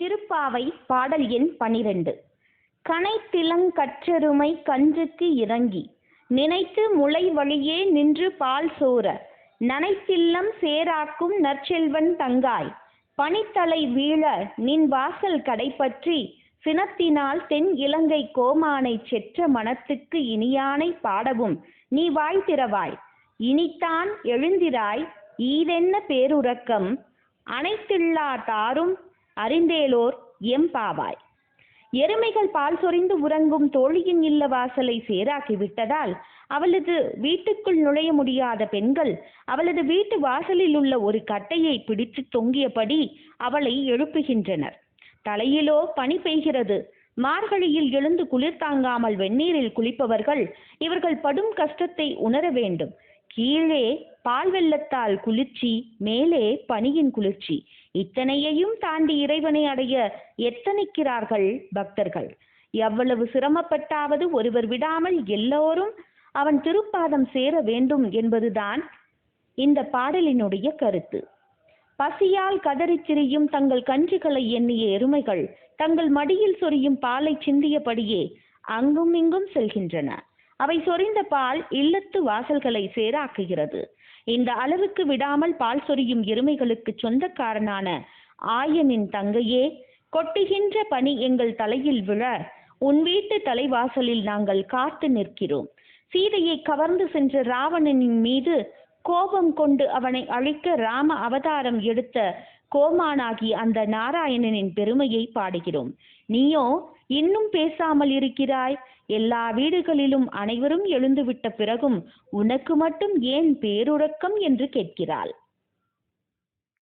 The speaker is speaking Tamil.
திருப்பாவை பாடல் எண் பனிரெண்டு. கனைத்திலங்கற்றெருமை கன்றுக்கு இறங்கி நினைத்து முளை வழியே நின்று பால் சோர நனைத்தில்லம் சேராக்கும் நற்செல்வன் தங்காய் பனித்தலை வீழ நின் வாசல் கடைப்பற்றி சினத்தினால் தென் இலங்கை கோமானை செற்ற மனத்துக்கு இனியானை பாடவும் நீ வாய் திறவாய். இனித்தான் எழுந்திராய் ஈதென்ன பேருறக்கம்? அனைத்தில்லா தாரும் அறிந்தேலோர் எம்பாவாய் எருமைகள் பால் சொரிந்து உறங்கும் தோழியின் இல்ல வாசலை சேராக்கி விட்டதால் அவளது வீட்டுக்குள் நுழைய முடியாத பெண்கள் அவளது வீட்டு வாசலில் உள்ள ஒரு கட்டையை பிடித்து தொங்கியபடி அவளை எழுப்புகின்றனர். தலையிலோ பனி பெய்கிறது. மார்கழியில் எழுந்து குளிர் தாங்காமல் வெந்நீரில் குளிப்பவர்கள் இவர்கள் படும் கஷ்டத்தை உணர வேண்டும். கீழே பால் வெள்ளத்தால் குளிர்ச்சி மேலே பனியின் குளிர்ச்சி. இத்தனையையும் தாண்டி இறைவனை அடைய எத்தனைக்கிறார்கள் பக்தர்கள்? எவ்வளவு சிரமப்பட்டாவது ஒருவர் விடாமல் எல்லோரும் அவன் திருப்பாதம் சேர வேண்டும் என்பதுதான் இந்த பாடலினுடைய கருத்து. பசியால் கதறிச் திரியும் தங்கள் கன்றுகளை எண்ணிய எருமைகள் தங்கள் மடியில் சொரியும் பாலை சிந்தியபடியே அங்கும் இங்கும் செல்கின்றன. அவை சொரிந்த பால் இல்லத்து வாசல்களை சேராக்குகிறது. இந்த அளவுக்கு விடாமல் பால் சொரியும் எருமைகளுக்கு சொந்தக்காரனான ஆயனின் தங்கையே கொட்டுகின்ற பனி எங்கள் தலையில் விழ உன் வீட்டு தலைவாசலில் நாங்கள் காத்து நிற்கிறோம். சீதையை கவர்ந்து சென்ற ராவணனின் மீது கோபம் கொண்டு அவனை அழிக்க ராம அவதாரம் எடுத்த கோமானாகி அந்த நாராயணனின் பெருமையை பாடுகிறோம். நீயோ இன்னும் பேசாமல் இருக்கிறாய். எல்லா வீடுகளிலும் அனைவரும் எழுந்துவிட்ட பிறகும் உனக்கு மட்டும் ஏன் பேருறக்கம் என்று கேட்கிறாள்.